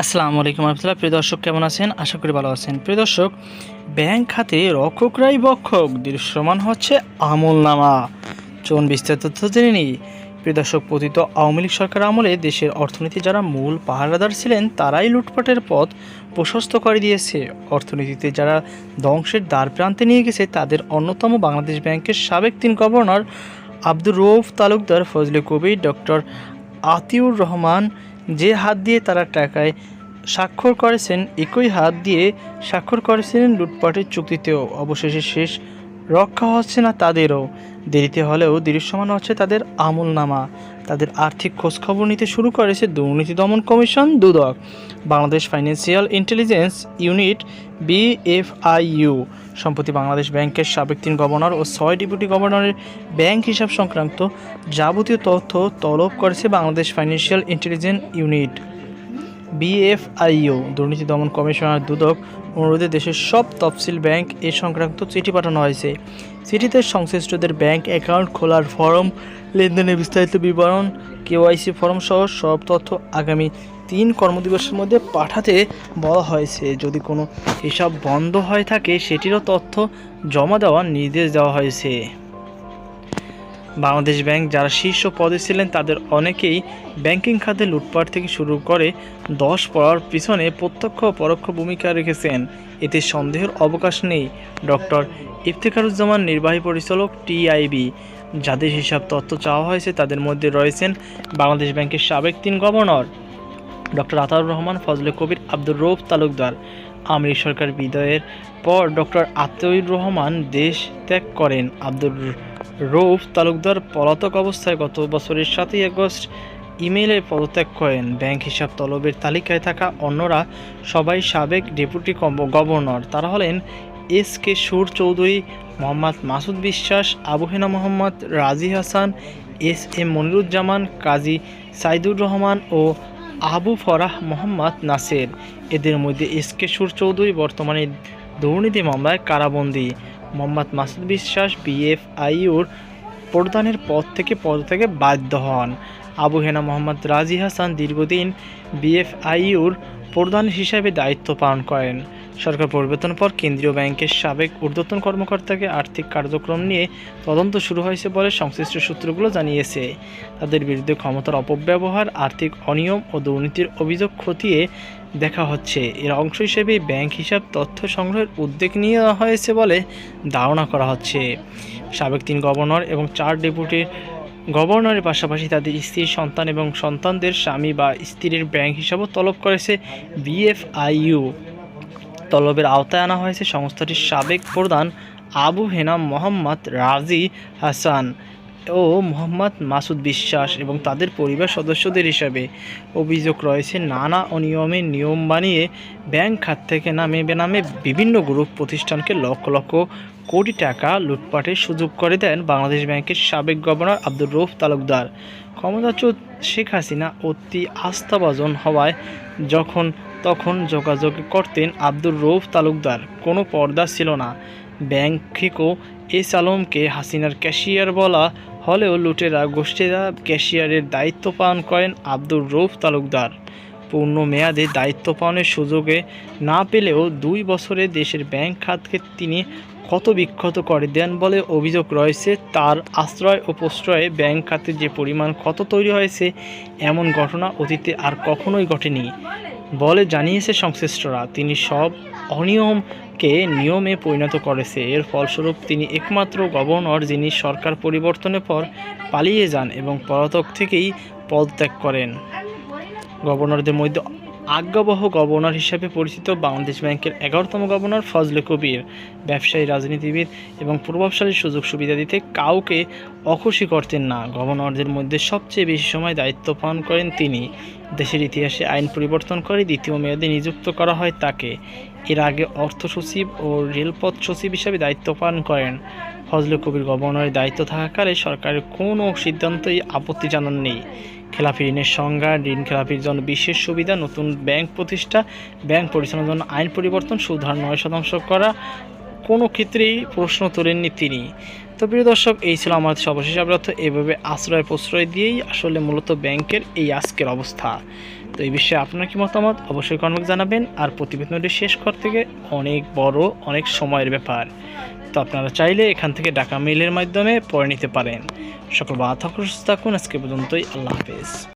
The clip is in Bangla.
আসসালামু আলাইকুম রহমতুল্লাহ। প্রিয় দর্শক, কেমন আছেন? আশা করি ভালো আছেন। প্রিয় দর্শক, ব্যাংক খাতে রক্ষকরাই বক্ষক, দৃশ্যমান হচ্ছে আমল নামা চলুন বিস্তারিত তথ্য জেনে নিই। প্রিয় দর্শক, পতিত আওয়ামী লীগ সরকার আমলে দেশের অর্থনীতি যারা মূল পাহারাদার ছিলেন, তারাই লুটপাটের পথ প্রশস্ত করে দিয়েছে। অর্থনীতিতে যারা ধ্বংসের দ্বার প্রান্তে নিয়ে গেছে, তাদের অন্যতম বাংলাদেশ ব্যাংকের সাবেক তিন গভর্নর আব্দুর রৌফ তালুকদার ফজলে কবির, ডক্টর আতিউর রহমান যে হাত দিয়ে তারা টাকায় স্বাক্ষর করেছেন, একই হাত দিয়ে স্বাক্ষর করেছিলেন লুটপাটের চুক্তিতেও। অবশেষে শেষ রক্ষা হচ্ছে না তাদেরও। দেরিতে হলেও দৃশ্যমান হচ্ছে তাদের আমলনামা। তাদের আর্থিক খোঁজখবর নিতে শুরু করেছে দুর্নীতি দমন commission, Dudak. Bangladesh financial intelligence unit, BFIU. সম্প্রতি বাংলাদেশ ব্যাংকের সাবেক তিন গভর্নর ও ছয় ডেপুটি গভর্নরের ব্যাংক হিসাব সংক্রান্ত যাবতীয় তথ্য তলব করেছে Bangladesh financial intelligence unit, BFIU. দুর্নীতি দমন কমিশনার দুদক অনুরোধে দেশের সব তফসিল ব্যাংক এ সংক্রান্ত চিঠি পাঠানো হয়েছে। চিঠিতে সংশ্লিষ্টদের ব্যাংক অ্যাকাউন্ট খোলার ফর্ম, লেনদেনের বিস্তারিত বিবরণ, কেওয়াইসি ফর্ম সহ সব তথ্য আগামী তিন কর্মদিবসের মধ্যে পাঠাতে বলা হয়েছে। যদি কোনো হিসাব বন্ধ হয়ে থাকে, সেটিরও তথ্য জমা দেওয়ার নির্দেশ দেওয়া হয়েছে। বাংলাদেশ ব্যাংক যারা শীর্ষ পদে ছিলেন, তাদের অনেকেই ব্যাংকিং খাতে লুটপাট থেকে শুরু করে দশ পড়ার পিছনে প্রত্যক্ষ পরোক্ষ ভূমিকা রেখেছেন। এতে সন্দেহের অবকাশ নেই। ডক্টর ইফতেখারুজ্জামান নির্বাহী পরিচালক টিআইবি। যাদের হিসাব তথ্য চাওয়া হয়েছে, তাদের মধ্যে রয়েছেন বাংলাদেশ ব্যাংকের সাবেক তিন গভর্নর ডক্টর আতাউর রহমান, ফজলে কবির, আব্দুর রৌফ তালুকদার। আমির সরকার বিদায়ের পর ডক্টর আতাউর রহমান দেশ ত্যাগ করেন। আব্দুর রৌফ তালুকদার পলাতক অবস্থায় গত বছরের সাতই আগস্ট ইমেইলে পদত্যাগ করেন। ব্যাংক হিসাব তলবের তালিকায় থাকা অন্যরা সবাই সাবেক ডেপুটি গভর্নর। তারা হলেন এস কে সুর চৌধুরী, মোহাম্মদ মাসুদ বিশ্বাস, আবু হেনা মোহাম্মদ, রাজি হাসান, এস এম মনিরুজ্জামান, কাজী সাইদুর রহমান ও আবু ফরাহ মোহাম্মদ নাসের। এদের মধ্যে এস কে চৌধুরী, বর্তমানে দুর্নীতি মামলায় কারাবন্দী। মোহাম্মদ মাসুদ বিশ্বাস, বিএফআইউর প্রধানের পদ থেকে পদত্যাগে বাধ্য হন। আবু হেনা মোহাম্মদ রাজি হাসান দীর্ঘদিন বিএফআইউর প্রধান হিসাবে দায়িত্ব পালন করেন। সরকার পরিবর্তন পর কেন্দ্রীয় ব্যাংকের সাবেক ঊর্ধ্বতন কর্মকর্তাকে আর্থিক কার্যক্রম নিয়ে তদন্ত শুরু হয়েছে বলে সংশ্লিষ্ট সূত্রগুলো জানিয়েছে। তাদের বিরুদ্ধে ক্ষমতার অপব্যবহার, আর্থিক অনিয়ম ও দুর্নীতির অভিযোগ খতিয়ে দেখা হচ্ছে। এর অংশ হিসেবে ব্যাংক হিসাব তথ্য সংগ্রহের উদ্যোগ নেওয়া হয়েছে বলে ধারণা করা হচ্ছে। সাবেক তিন গভর্নর এবং চার ডেপুটির গভর্নরের পাশাপাশি তাদের স্ত্রী, সন্তান এবং সন্তানদের স্বামী বা স্ত্রীর ব্যাংক হিসাবও তলব করেছে বিএফআইইউ। তলবের আওতায় আনা হয়েছে। সংস্থাটির সাবেক প্রধান আবু হেনা মোহাম্মদ রাজি হাসান ও মোহাম্মদ মাসুদ বিশ্বাস এবং তাদের পরিবার সদস্যদের হিসাবে অভিযোগ রয়েছে, নানা অনিয়মের নিয়ম বানিয়ে ব্যাংক খাত থেকে নামে বেনামে বিভিন্ন গ্রুপ প্রতিষ্ঠানকে লক্ষ লক্ষ কোটি টাকা লুটপাটের সুযোগ করে দেন বাংলাদেশ ব্যাংকের সাবেক গভর্নর আব্দুর রৌফ তালুকদার। ক্ষমতাচ্যুত শেখ হাসিনা অতি আস্থাভাজন হওয়ায় যখন তখন যোগাযোগ করতেন আব্দুর রৌফ তালুকদার। কোনো পর্দা ছিল না। ব্যাংকিকও এস আলমকে হাসিনার ক্যাশিয়ার বলা হলেও লুটেরা, গোষ্ঠীরা ক্যাশিয়ারের দায়িত্ব পালন করেন আব্দুর রৌফ তালুকদার। পূর্ণ মেয়াদে দায়িত্ব পালনের সুযোগে না পেলেও দুই বছরে দেশের ব্যাংক খাতকে তিনি ক্ষত বিক্ষত করে দেন বলে অভিযোগ রয়েছে। তার আশ্রয় ও প্রশ্রয়ে ব্যাংক খাতে যে পরিমাণ ক্ষত তৈরি হয়েছে, এমন ঘটনা অতীতে আর কখনোই ঘটেনি। বলে জানিয়েছে সংশ্লিষ্টরা। তিনি সব অনিয়মকে নিয়মে পরিণত করেছে। এর ফলস্বরূপ তিনি একমাত্র গভর্নর যিনি সরকার পরিবর্তনের পর পালিয়ে যান এবং পলাতক থেকেই পদত্যাগ করেন। গভর্নরদের মধ্যে আজ্ঞাবহ গভর্নর হিসেবে পরিচিত বাংলাদেশ ব্যাংকের এগারোতম গভর্নর ফজলে কবির। ব্যবসায়ী, রাজনীতিবিদ এবং প্রভাবশালী সুযোগ সুবিধা দিতে কাউকে অখুশি করতেন না। গভর্নরদের মধ্যে সবচেয়ে বেশি সময় দায়িত্ব পালন করেন তিনি। দেশের ইতিহাসে আইন পরিবর্তন করে দ্বিতীয় মেয়াদে নিযুক্ত করা হয় তাকে। এর আগে অর্থ সচিব ও রেলপথ সচিব হিসেবে দায়িত্ব পালন করেন। ফজলে কবির গভর্নরের দায়িত্ব থাকাকালে সরকারের কোনো সিদ্ধান্তই আপত্তি জানাননি। খেলাপি ঋণের সংজ্ঞা, ঋণ খেলাপির জন্য বিশেষ সুবিধা, নতুন ব্যাংক প্রতিষ্ঠা, ব্যাংক পরিচালনার জন্য আইন পরিবর্তন সুধার নয় শতাংশ করা, কোনো ক্ষেত্রেই প্রশ্ন তোলেননি তিনি। তো প্রিয় দর্শক, এই ছিল আমার সর্বশেষ অবরত এভাবে আশ্রয় প্রশ্রয় দিয়েই আসলে মূলত ব্যাংকের এই আজকের অবস্থা। তো এই বিষয়ে আপনার কি মতামত? অবশ্যই কমেন্ট জানাবেন। আর প্রতিবেদনটি শেষ করতে গিয়ে অনেক বড়, অনেক সময়ের ব্যাপার। তো আপনারা চাইলে এখান থেকে ডাকা মেইলের মাধ্যমে পড়ে নিতে পারেন। সকল বাধা থাকুন, আজকে পর্যন্তই আল্লাহ হাফেজ।